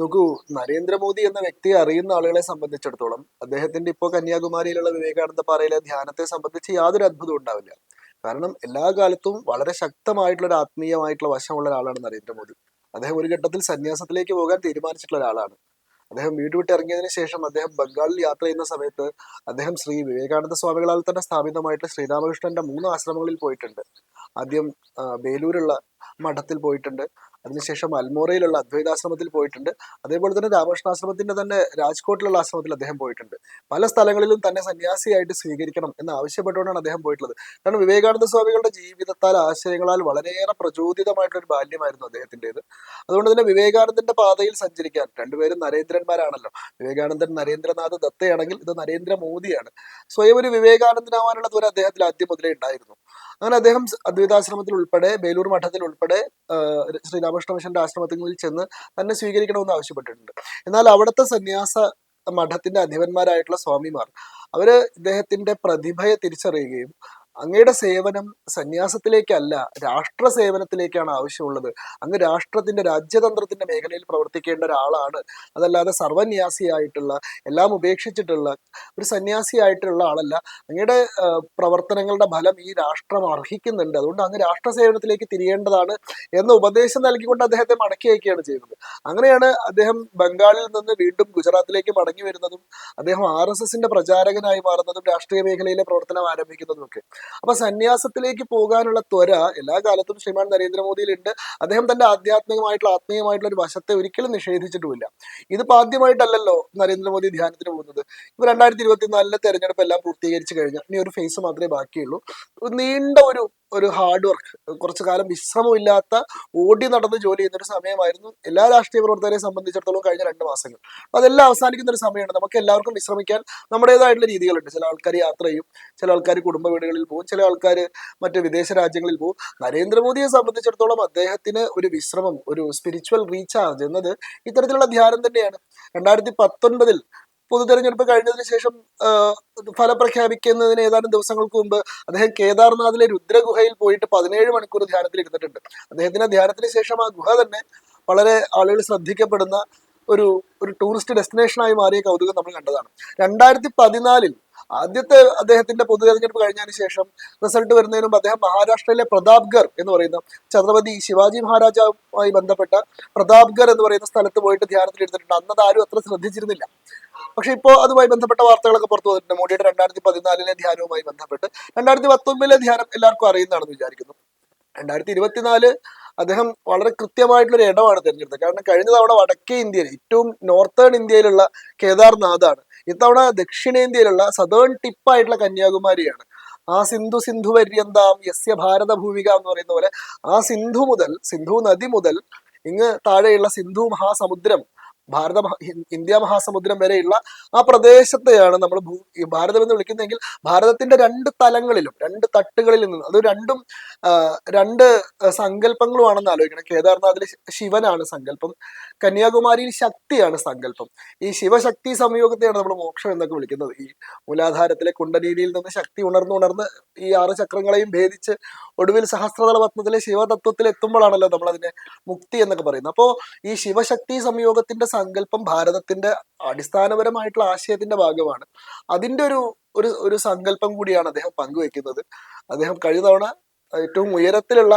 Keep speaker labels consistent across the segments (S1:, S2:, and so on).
S1: നോക്കൂ നരേന്ദ്രമോദി എന്ന വ്യക്തിയെ അറിയുന്ന ആളുകളെ സംബന്ധിച്ചിടത്തോളം അദ്ദേഹത്തിന്റെ ഇപ്പോൾ കന്യാകുമാരിയിലുള്ള വിവേകാനന്ദ പാറയിലെ ധ്യാനത്തെ സംബന്ധിച്ച് യാതൊരു അത്ഭുതവും ഉണ്ടാവില്ല. കാരണം എല്ലാ കാലത്തും വളരെ ശക്തമായിട്ടുള്ള ഒരു ആത്മീയമായിട്ടുള്ള വശമുള്ള ഒരാളാണ് നരേന്ദ്രമോദി. അദ്ദേഹം ഒരു ഘട്ടത്തിൽ സന്യാസത്തിലേക്ക് പോകാൻ തീരുമാനിച്ചിട്ടുള്ള ഒരാളാണ്. അദ്ദേഹം വീട് വിട്ട് ഇറങ്ങിയതിനു ശേഷം അദ്ദേഹം ബംഗാളിൽ യാത്ര ചെയ്യുന്ന സമയത്ത് അദ്ദേഹം ശ്രീ വിവേകാനന്ദ സ്വാമികളാൽ തന്നെ സ്ഥാപിതമായിട്ട് ശ്രീരാമകൃഷ്ണന്റെ മൂന്ന് ആശ്രമങ്ങളിൽ പോയിട്ടുണ്ട്. ആദ്യം ബേലൂരുള്ള മഠത്തിൽ പോയിട്ടുണ്ട്. അതിനുശേഷം അൽമോറയിലുള്ള അദ്വൈതാശ്രമത്തിൽ പോയിട്ടുണ്ട്. അതേപോലെ തന്നെ രാമകൃഷ്ണാശ്രമത്തിന്റെ തന്നെ രാജ്കോട്ടിലുള്ള ആശ്രമത്തിൽ അദ്ദേഹം പോയിട്ടുണ്ട്. പല സ്ഥലങ്ങളിലും തന്നെ സന്യാസിയായിട്ട് സ്വീകരിക്കണം എന്ന് ആവശ്യപ്പെട്ടുകൊണ്ടാണ് അദ്ദേഹം പോയിട്ടുള്ളത്. കാരണം വിവേകാനന്ദ സ്വാമികളുടെ ജീവിതത്താൽ ആശയങ്ങളാൽ വളരെയേറെ പ്രചോദിതമായിട്ടുള്ള ഒരു ബാല്യമായിരുന്നു അദ്ദേഹത്തിന്റെത്. അതുകൊണ്ട് തന്നെ വിവേകാനന്ദന്റെ പാതയിൽ സഞ്ചരിക്കാൻ രണ്ടുപേരും നരേന്ദ്രന്മാരാണല്ലോ. വിവേകാനന്ദൻ നരേന്ദ്രനാഥ് ദത്തയാണെങ്കിൽ ഇത് നരേന്ദ്രമോദിയാണ്. സ്വയം ഒരു വിവേകാനന്ദനാവാനുള്ള ദൂരം അദ്ദേഹത്തിൽ ആദ്യം മുതലേ ഉണ്ടായിരുന്നു. അങ്ങനെ അദ്ദേഹം അദ്വൈതാശ്രമത്തിൽ ഉൾപ്പെടെ ബേലൂർ മഠത്തിൽ ഉൾപ്പെടെ ശ്രീരാമകൃഷ്ണ മിഷന്റെ ആശ്രമത്തിൽ ചെന്ന് തന്നെ സ്വീകരിക്കണമെന്ന് ആവശ്യപ്പെട്ടിട്ടുണ്ട്. എന്നാൽ അവിടുത്തെ സന്യാസ മഠത്തിന്റെ അധിപന്മാരായിട്ടുള്ള സ്വാമിമാർ അവർ ഇദ്ദേഹത്തിന്റെ പ്രതിഭയെ തിരിച്ചറിയുകയും അങ്ങയുടെ സേവനം സന്യാസത്തിലേക്കല്ല രാഷ്ട്ര സേവനത്തിലേക്കാണ് ആവശ്യമുള്ളത്. അങ്ങ് രാഷ്ട്രത്തിന്റെ രാജ്യതന്ത്രത്തിന്റെ മേഖലയിൽ പ്രവർത്തിക്കേണ്ട ഒരാളാണ്. അതല്ലാതെ സർവന്യാസിയായിട്ടുള്ള എല്ലാം ഉപേക്ഷിച്ചിട്ടുള്ള ഒരു സന്യാസിയായിട്ടുള്ള ആളല്ല. അങ്ങയുടെ പ്രവർത്തനങ്ങളുടെ ഫലം ഈ രാഷ്ട്രം അർഹിക്കുന്നുണ്ട്. അതുകൊണ്ട് അങ്ങ് രാഷ്ട്ര സേവനത്തിലേക്ക് തിരിയേണ്ടതാണ് എന്ന ഉപദേശം നൽകിക്കൊണ്ട് അദ്ദേഹത്തെ മടക്കി അയക്കുകയാണ് ചെയ്യുന്നത്. അങ്ങനെയാണ് അദ്ദേഹം ബംഗാളിൽ നിന്ന് വീണ്ടും ഗുജറാത്തിലേക്ക് മടങ്ങി വരുന്നതും അദ്ദേഹം ആർ എസ് എസിന്റെ പ്രചാരകനായി മാറുന്നതും രാഷ്ട്രീയ മേഖലയിലെ പ്രവർത്തനം ആരംഭിക്കുന്നതും ഒക്കെ അപ്പൊ സന്യാസത്തിലേക്ക് പോകാനുള്ള ത്വര എല്ലാ കാലത്തും ശ്രീമാൻ നരേന്ദ്രമോദിയിലുണ്ട്. അദ്ദേഹം തന്റെ ആധ്യാത്മികമായിട്ടുള്ള ആത്മീയമായിട്ടുള്ള ഒരു വശത്തെ ഒരിക്കലും നിഷേധിച്ചിട്ടുമില്ല. ഇതിപ്പോ ആദ്യമായിട്ടല്ലല്ലോ നരേന്ദ്രമോദി ധ്യാനത്തിന് പോകുന്നത്. ഇപ്പൊ രണ്ടായിരത്തി ഇരുപത്തിനാലിലെ തെരഞ്ഞെടുപ്പ് എല്ലാം പൂർത്തീകരിച്ചു കഴിഞ്ഞു. ഇനി ഒരു ഫേസ് മാത്രമേ ബാക്കിയുള്ളൂ. നീണ്ട ഒരു ഒരു ഹാർഡ് വർക്ക് കുറച്ചു കാലം വിശ്രമമില്ലാത്ത ഓടി നടന്ന് ജോലി ചെയ്യുന്ന ഒരു സമയമായിരുന്നു എല്ലാ രാഷ്ട്രീയ പ്രവർത്തകരെ സംബന്ധിച്ചിടത്തോളം കഴിഞ്ഞ രണ്ട് മാസങ്ങൾ. അതെല്ലാം അവസാനിക്കുന്ന ഒരു സമയമാണ്. നമുക്ക് എല്ലാവർക്കും വിശ്രമിക്കാൻ നമ്മുടേതായിട്ടുള്ള രീതികളുണ്ട്. ചില ആൾക്കാർ യാത്ര ചെയ്യും ചില ആൾക്കാർ കുടുംബ വീടുകളിൽ പോകും ചില ആൾക്കാർ മറ്റ് വിദേശ രാജ്യങ്ങളിൽ പോകും. നരേന്ദ്രമോദിയെ സംബന്ധിച്ചിടത്തോളം അദ്ദേഹത്തിന് ഒരു വിശ്രമം ഒരു സ്പിരിച്വൽ റീചാർജ് എന്നത് ഇത്തരത്തിലുള്ള ധ്യാനം തന്നെയാണ്. രണ്ടായിരത്തി പത്തൊൻപതിൽ പൊതു തെരഞ്ഞെടുപ്പ് കഴിഞ്ഞതിന് ശേഷം ഫലപ്രഖ്യാപിക്കുന്നതിന് ഫലം പ്രഖ്യാപിക്കുന്നതിന് ഏതാനും ദിവസങ്ങൾക്ക് മുമ്പ് അദ്ദേഹം കേദാർനാഥിലെ രുദ്രഗുഹയിൽ പോയിട്ട് പതിനേഴ് മണിക്കൂർ ധ്യാനത്തിൽ ഇരുന്നിട്ടുണ്ട്. അദ്ദേഹത്തിന്റെ ധ്യാനത്തിന് ശേഷം ആ ഗുഹ തന്നെ വളരെ ആളുകൾ ശ്രദ്ധിക്കപ്പെടുന്ന ഒരു ഒരു ടൂറിസ്റ്റ് ഡെസ്റ്റിനേഷനായി മാറിയ കൗതുകം നമ്മൾ കണ്ടതാണ്. രണ്ടായിരത്തി പതിനാലിൽ ആദ്യത്തെ അദ്ദേഹത്തിന്റെ പൊതു തെരഞ്ഞെടുപ്പ് കഴിഞ്ഞതിന് ശേഷം റിസൾട്ട് വരുന്നതിന് മുമ്പ് അദ്ദേഹം മഹാരാഷ്ട്രയിലെ പ്രതാപ്ഗർ എന്ന് പറയുന്ന ഛത്രപതി ശിവാജി മഹാരാജാവുമായി ബന്ധപ്പെട്ട പ്രതാപ്ഗർ എന്ന് പറയുന്ന സ്ഥലത്ത് പോയിട്ട് ധ്യാനത്തിൽ എടുത്തിട്ടുണ്ട് അന്നത് ആരും അത്ര ശ്രദ്ധിച്ചിരുന്നില്ല. പക്ഷെ ഇപ്പോൾ അതുമായി ബന്ധപ്പെട്ട വാർത്തകളൊക്കെ പുറത്തു വന്നിട്ടുണ്ട്. മോഡിയുടെ രണ്ടായിരത്തി പതിനാലിലെ ധ്യാനവുമായി ബന്ധപ്പെട്ട് രണ്ടായിരത്തി പത്തൊൻപതിലെ ധ്യാനം എല്ലാവർക്കും അറിയുന്നതാണെന്ന് വിചാരിക്കുന്നു. രണ്ടായിരത്തി ഇരുപത്തിനാല് അദ്ദേഹം വളരെ കൃത്യമായിട്ടുള്ള ഒരു ഇടമാണ് തിരഞ്ഞെടുത്തത്. കാരണം കഴിഞ്ഞ തവണ വടക്കേ ഇന്ത്യയിൽ ഏറ്റവും നോർത്തേൺ ഇന്ത്യയിലുള്ള കേദാർനാഥാണ്. ഇത്തവണ ദക്ഷിണേന്ത്യയിലുള്ള സദേൺ ടിപ്പായിട്ടുള്ള കന്യാകുമാരിയാണ്. ആ സിന്ധു സിന്ധു പര്യന്താം യസ്യ ഭാരത ഭൂമിക എന്ന് പറയുന്ന പോലെ ആ സിന്ധു മുതൽ സിന്ധു നദി മുതൽ ഇങ്ങ് താഴെയുള്ള സിന്ധു മഹാസമുദ്രം ഭാരത ഇന്ത്യ മഹാസമുദ്രം വരെയുള്ള ആ പ്രദേശത്തെയാണ് നമ്മൾ ഭൂ ഭാരതം എന്ന് വിളിക്കുന്നതെങ്കിൽ ഭാരതത്തിന്റെ രണ്ട് തലങ്ങളിലും രണ്ട് തട്ടുകളിൽ നിന്ന് അത് രണ്ടും രണ്ട് സങ്കല്പങ്ങളുമാണെന്ന് ആലോചിക്കണം. കേദാർനാഥിൽ ശിവനാണ് സങ്കല്പം കന്യാകുമാരിയിൽ ശക്തിയാണ് സങ്കല്പം. ഈ ശിവശക്തി സംയോഗത്തെയാണ് നമ്മൾ മോക്ഷം എന്നൊക്കെ വിളിക്കുന്നത്. ഈ മൂലാധാരത്തിലെ കുണ്ടനീതിയിൽ നിന്ന് ശക്തി ഉണർന്നു ഉണർന്ന് ഈ ആറ് ചക്രങ്ങളെയും ഭേദിച്ച് ഒടുവിൽ സഹസ്രതല പത്മത്തിലെ ശിവതത്വത്തിൽ എത്തുമ്പോഴാണല്ലോ നമ്മൾ അതിനെ മുക്തി എന്നൊക്കെ പറയുന്നത്. അപ്പോൾ ഈ ശിവശക്തി സംയോഗത്തിന്റെ സങ്കല്പം ഭാരതത്തിന്റെ അടിസ്ഥാനപരമായിട്ടുള്ള ആശയത്തിന്റെ ഭാഗമാണ്. അതിന്റെ ഒരു ഒരു ഒരു സങ്കല്പം കൂടിയാണ് അദ്ദേഹം പങ്കുവെക്കുന്നത്. അദ്ദേഹം കഴിഞ്ഞ തവണ ഏറ്റവും ഉയരത്തിലുള്ള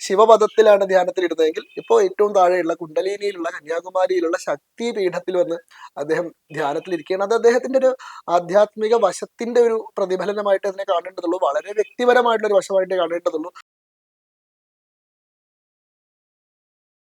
S1: ശിവപദത്തിലാണ് ധ്യാനത്തിൽ ഇരുന്നതെങ്കിൽ ഇപ്പോൾ ഏറ്റവും താഴെയുള്ള കുണ്ടലിനിയിലുള്ള കന്യാകുമാരിയിലുള്ള ശക്തി പീഠത്തിൽ വന്ന് അദ്ദേഹം ധ്യാനത്തിൽ ഇരിക്കുകയാണ്. അത് അദ്ദേഹത്തിന്റെ ഒരു ആധ്യാത്മിക വശത്തിന്റെ ഒരു പ്രതിഫലനമായിട്ട് അതിനെ കാണേണ്ടതുള്ളൂ. വളരെ വ്യക്തിപരമായിട്ടുള്ള ഒരു വശമായിട്ട് കാണേണ്ടതുള്ളൂ.